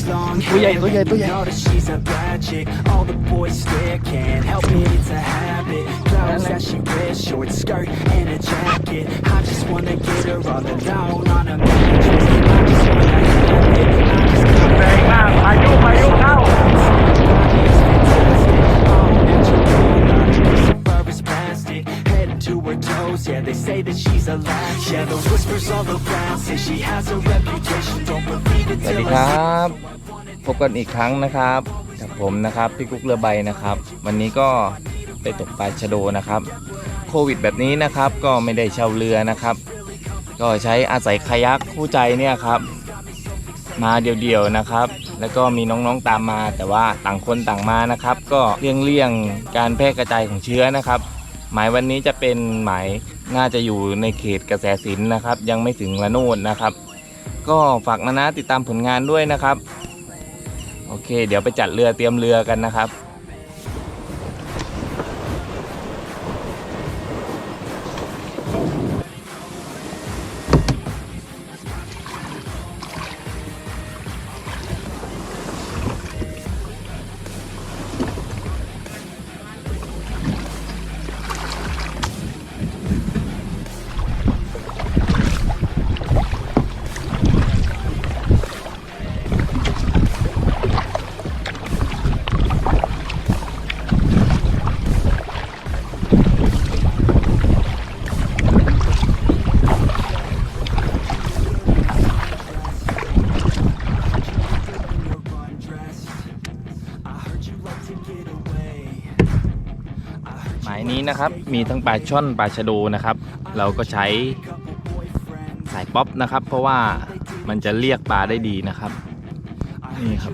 much longer. Tôi dậy, tôi dậy, tôi dậy. Know that she's a bad chick. All the boys stare, can't help it, it's a habit. Clothes that she wears, short skirt and a jacket. I just wanna get her all alone on a mattress. I just wanna have it. I just gotta แรงมากพายุพายุเข้า to her toes, yeah, they say that she's a latch. Yeah, the whispers all around say she has a reputation. Don't believe it สวัส till ดี I ค see รับ พบกันอีกครั้งนะครับกับผมนะครับพี่กุ๊กเรือใบนะครับ วันนี้ก็ไปตกปลาชะโดนะครับ โควิดแบบนี้นะครับก็ไม่ได้เช่าเรือนะครับ ก็ใช้อาศัยคายักคู่ใจเนี่ยครับ มาเดี่ยวๆนะครับ แล้วก็มีน้องๆตามมา แต่ว่าต่างคนต่างมานะครับ ก็เลี่ยงๆการแพร่กระจายของเชื้อนะครับ หมายวันนี้จะเป็นหมายน่าจะอยู่ในเขตกระแสสินนะครับ ยังไม่ถึงละโนดนะครับ ก็ฝากนะนะติดตามผลงานด้วยนะครับ โอเค เดี๋ยวไปจัดเรือเตรียมเรือกันนะครับ นะครับ มีทั้งปลาช่อนปลาชะโดนะครับ เราก็ใช้สายป๊อปนะครับ เพราะว่ามันจะเรียกปลาได้ดีนะครับ นี่ครับ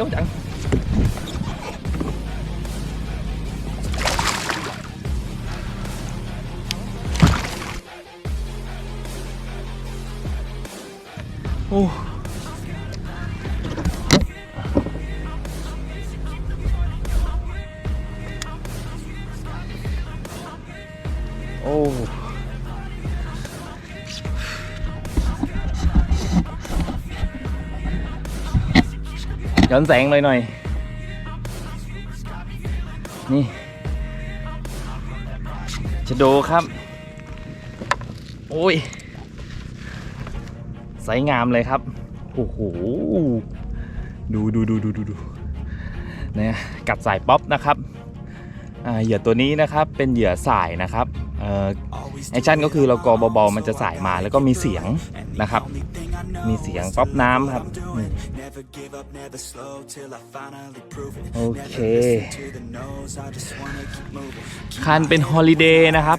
有点 ย้อนแสงเลยหน่อยนี่จะโดครับ โอ้ยใสงามเลยครับ โอ้โห ดูดูดูดูดูดูนะกัดสายป๊อปนะครับเหยื่อตัวนี้นะครับเป็นเหยื่อสายนะครับแอคชั่นก็คือเรากอเบาๆมันจะสายมาแล้วก็มีเสียงนะครับ มีเสียงป๊อปน้ำครับ นี่ Never give up, never slow till I finally prove it. โอเค Never listen to the no's, I just wanna keep moving. คันเป็นฮอลิเดย์นะครับ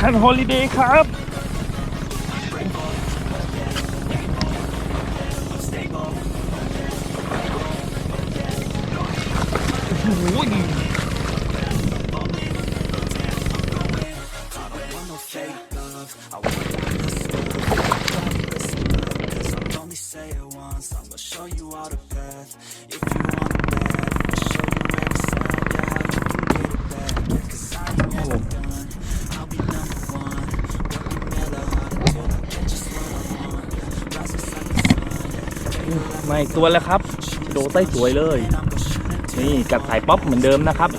คันฮอลิเดย์ครับ อีกตัวแล้วครับโดไส้สวยเลย นี่กับสายป๊อปเหมือนเดิมนะครับ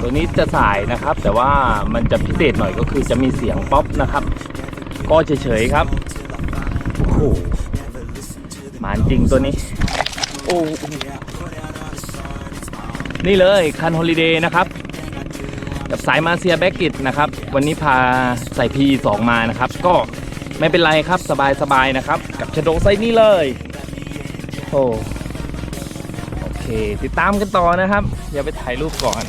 ตัวนี้จะสายนะครับ แต่ว่ามันจะพิเศษหน่อยก็คือจะมีเสียงป๊อปนะครับ ก็เฉยๆครับโอ้โหหมานจริงตัวนี้ โอ้นี่เลยคันฮอลิเดย์นะครับกับสายมาเซียแบ็กกิตนะครับ วันนี้พาใส่ P2 มานะครับ ก็ไม่เป็นไรครับสบายๆนะครับ กับชโดไซนี้เลย โอเค ติดตามกันต่อนะครับ อย่าไปถ่ายรูปก่อน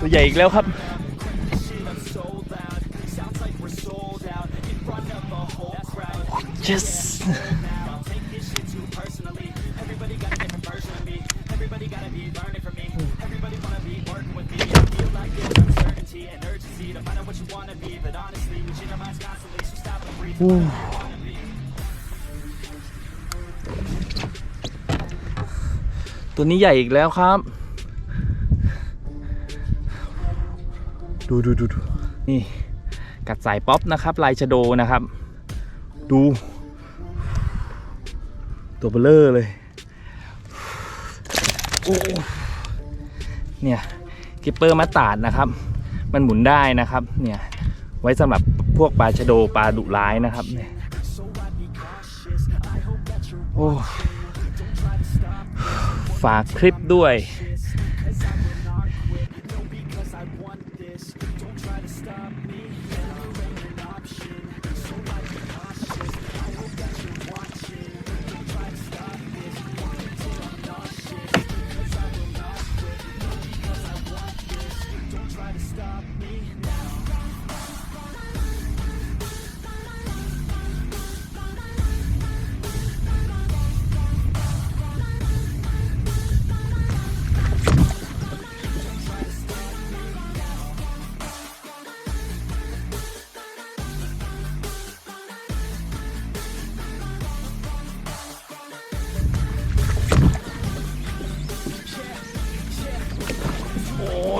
ตัวใหญ่อีกแล้วครับ Shit, I'm so ตัวนี้ใหญ่อีกแล้วครับ ดูดูดูดูนี่ กัดสายป๊อปนะครับ ลายชะโดนะครับ ดู ตัวเบลเลอร์เลยโอ้เนี่ยกิปเปอร์มัตาดนะครับ มันหมุนได้นะครับ เนี่ย ไว้สำหรับพวกปลาชะโดปลาดุร้ายนะครับเนี่ย So I'd ฝากคลิปด้วย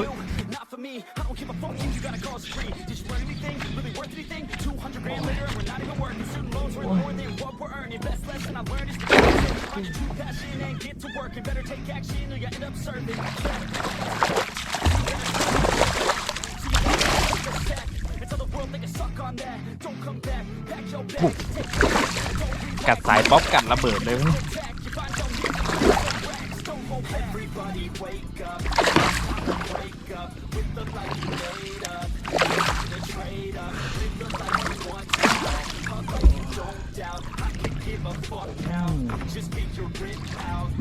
ย Not for me. I don't give a fuck if you got a cause free. Did you learn anything? Really worth anything? 200 grand later and we're not even working. Student loans worth more than what we're earning. Best lesson I learned is to find your true passion and get to work. And better take action or you end up serving. And tell the world they can suck on that. Don't come back. Pack your bag. Take กัดสายป๊อปกัดระเบิดเลย back. You find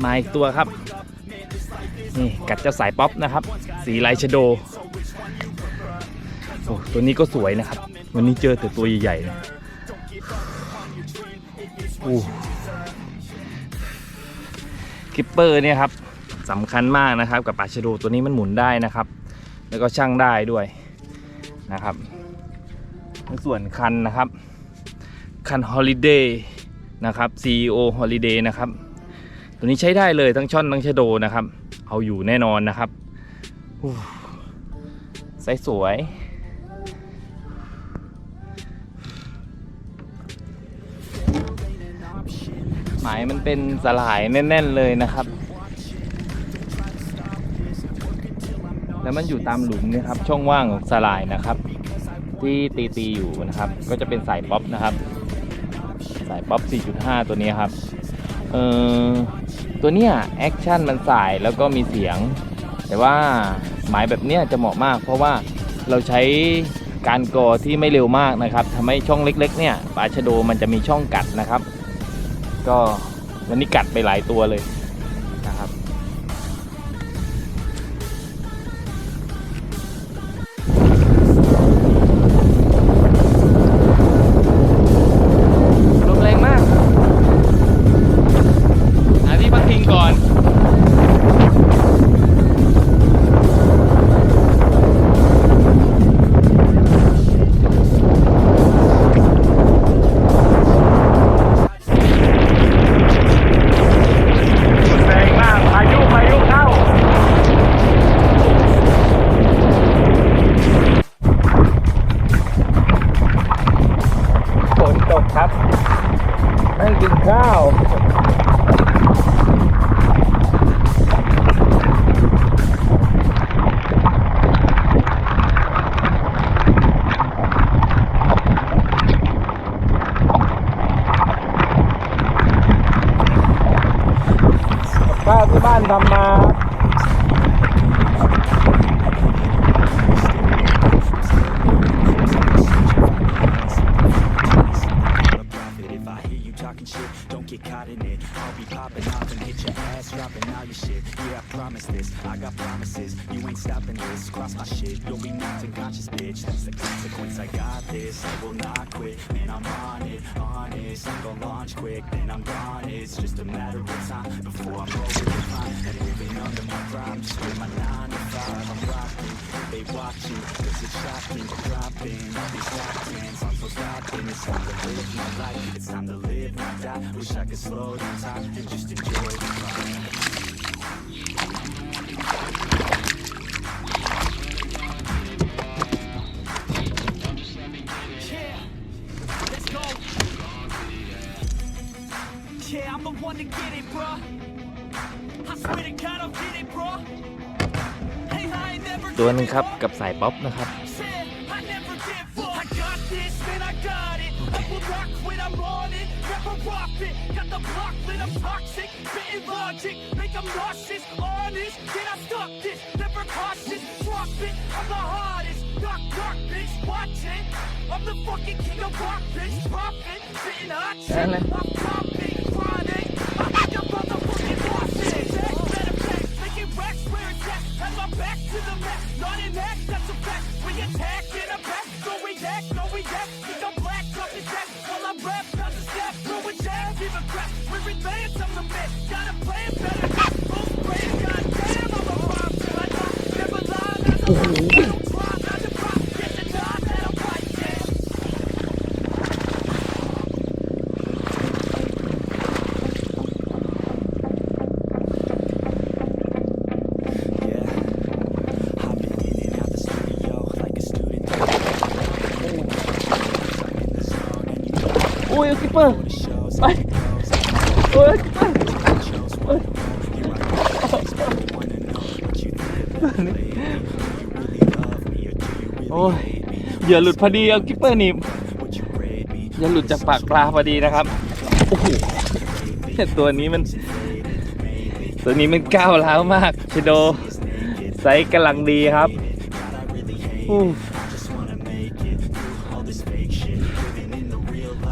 มาอีกตัวครับ นี่กัดเจ้าสายป๊อปนะครับ สีลายชโดโอ้ตัวนี้ก็สวยนะครับ วันนี้เจอแต่ตัวใหญ่ๆเลยโอ้คิปเปอร์เนี่ยครับสำคัญมากนะครับ กับปลาชโดตัวนี้มันหมุนได้นะครับ แล้วก็ช่างได้ด้วยนะครับในส่วนคันนะครับ คัน Holiday นะครับ CEO Holiday นะครับ ตัวนี้ใช้ได้เลยทั้งช่อนทั้งชะโดนะครับ เอาอยู่แน่นอนนะครับอู้ไซส์สวยหมายมันเป็นสลายแน่น ๆ เลยนะครับ แล้วมันอยู่ตามหลุมนะครับ ช่องว่างของสลายนะครับ ที่ตีตีๆอยู่นะครับ ก็จะเป็นสายป๊อปนะครับ สายป๊อป 4.5 ตัวนี้ครับ เออตัวเนี้ยแอคชั่นมันสายแล้วก็มีเสียง แต่ว่าหมายแบบเนี้ยจะเหมาะมาก เพราะว่าเราใช้การกอที่ไม่เร็วมากนะครับทำให้ช่องเล็ก ๆ เนี่ยปลาชะโดมันจะมีช่องกัดนะครับ ก็วันนี้กัดไปหลายตัวเลย be popping off and hit your ass, dropping all your shit. Yeah, I promise this. I got promises. You ain't stopping this. Cross my shit. You'll be knocked unconscious, bitch. That's the consequence. I got this. I will not quit. Man, I'm on it. Honest. I'm gonna launch quick. Then I'm gone. It's just a matter of time before I'm over the line. And living under my prime. Just with my nine to five. I'm rocking. They watching. Cause it's shocking. Dropping all these top. I'm so stopping. It's time to live my life. It's time to live, not die. Wish I could slow down time and just enjoy the ride. Yeah, let's go. Yeah, I'm the one to get it, bruh. I swear to God, I'll get it, bruh. Hey, I ain't never ตัวหนึง give ครับ up. กับสายป๊อปนะครับ logic, make them nauseous. Honest, can I stop this? Never cautious, drop it. I'm the hardest. Knock, knock, bitch, watch it. I'm the fucking king of rock, bitch. Hot shit. I'm popping, อ้ยคิปเปอร์ไปโอ้ยคิปเปอร์โอ้ยเหยื่อหลุดพอดีเอาคิปเปอร์หนีบเหยื่อหลุดจากปากปลาพอดีนะครับโอ้โหตัวนี้มัน ตัวนี้มันก้าวร้าวมากชโดไซส์กำลังดีครับอู้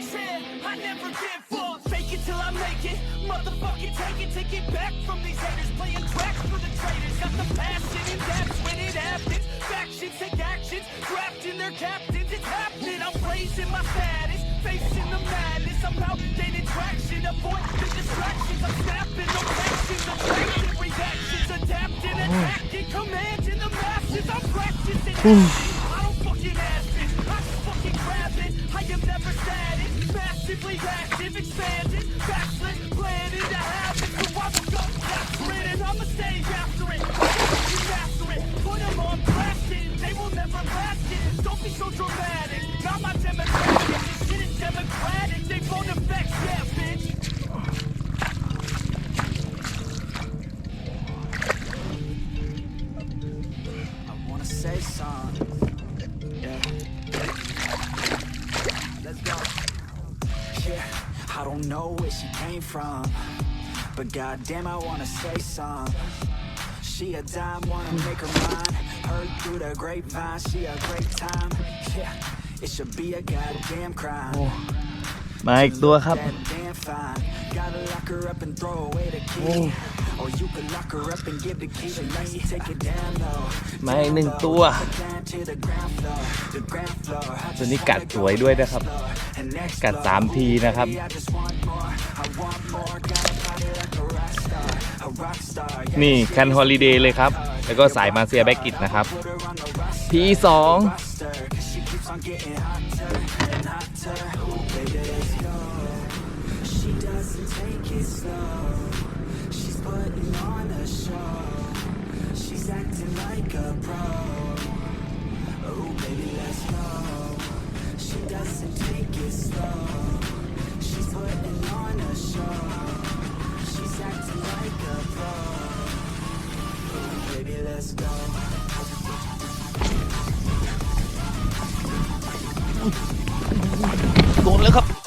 Said I never give up. Fake it till I make it. Motherfucking take it. Take it back from these haters. Playing tracks for the traitors. Got the passion and that's when it happens. Factions take actions. Drafting their captains. It's happening. I'm blazing my status. Facing the madness. I'm out gaining traction. Avoid the distractions. I'm snapping. No actions. Attracting reactions. Adapting. Oh. Attacking. Commanding the masses. I'm practicing. say something. Yeah. Let's go. Yeah, I don't know where she came from, but goddamn, I wanna say some. She a dime, wanna make her mine. Heard through the grapevine, she a great time. Yeah, it should be a goddamn crime. มาอีกตัวครับ That damn fine. Gotta lock her up and throw away the key. มาอีกหนึ่งตัวตัวนี้กัดสวยด้วยนะครับ กัดสามทีนะครับนี่คันฮอลิเดย์เลยครับ แล้วก็สายมาเซียแบกกิตนะครับทีสอง on a show. She's acting like a pro. Oh, baby, let's go. She doesn't take it slow. She's putting on a show. She's acting like a pro. Oh, baby, let's go. โดนแล้วครับ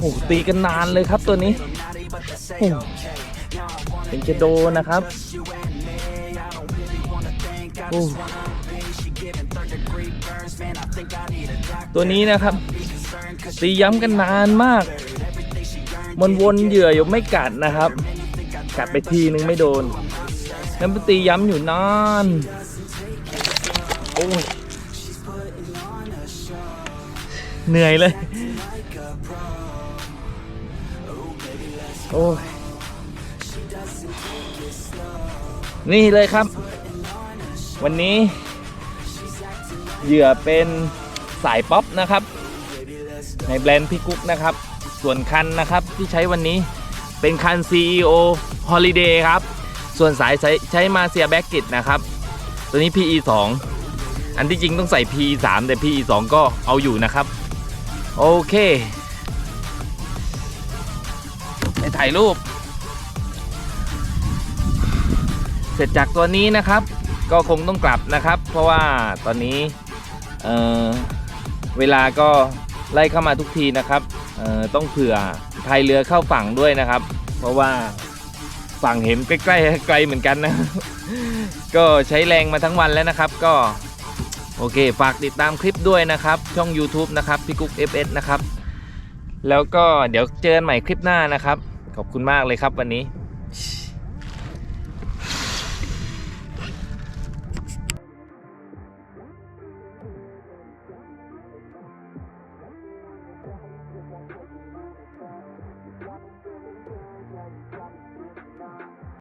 โอ้ตีกันนานเลยครับตัวนี้เป็นเจโดนะครับตัวนี้นะครับ ตีย้ำกันนานมาก มันวนเหยื่ออยู่ไม่กัดนะครับ กัดไปทีนึงไม่โดนแล้วไปตีย้ำอยู่นานโอ้ยเหนื่อยเลย โอ้ยนี่เลยครับ วันนี้เหยื่อเป็นสายป๊อปนะครับ ในแบรนด์พี่กุ๊กนะครับ ส่วนคันนะครับที่ใช้วันนี้เป็นคัน CEO Holiday ครับ ส่วนสายใช้ใช้มาเซียแบ็กกิตนะครับ ตัวนี้ PE 2 อันที่จริงต้องใส่ PE 3แต่ PE 2ก็เอาอยู่นะครับ โอเค ถ่ายรูป เสร็จจากตัวนี้นะครับ ก็คงต้องกลับนะครับ เพราะว่าตอนนี้เเวลาก็ไล่เข้ามาทุกทีนะครับต้องเผื่อพายเรือเข้าฝั่งด้วยนะครับ เพราะว่าฝั่งเห็นใกล้ๆไกลเหมือนกันนะ ก็ใช้แรงมาทั้งวันแล้วนะครับ ก็โอเค ฝากติดตามคลิปด้วยนะครับ ช่อง YouTube นะครับ พี่กุ๊ก FS นะครับ แล้วก็เดี๋ยวเจอกันใหม่คลิปหน้านะครับ ขอบคุณมากเลยครับวันนี้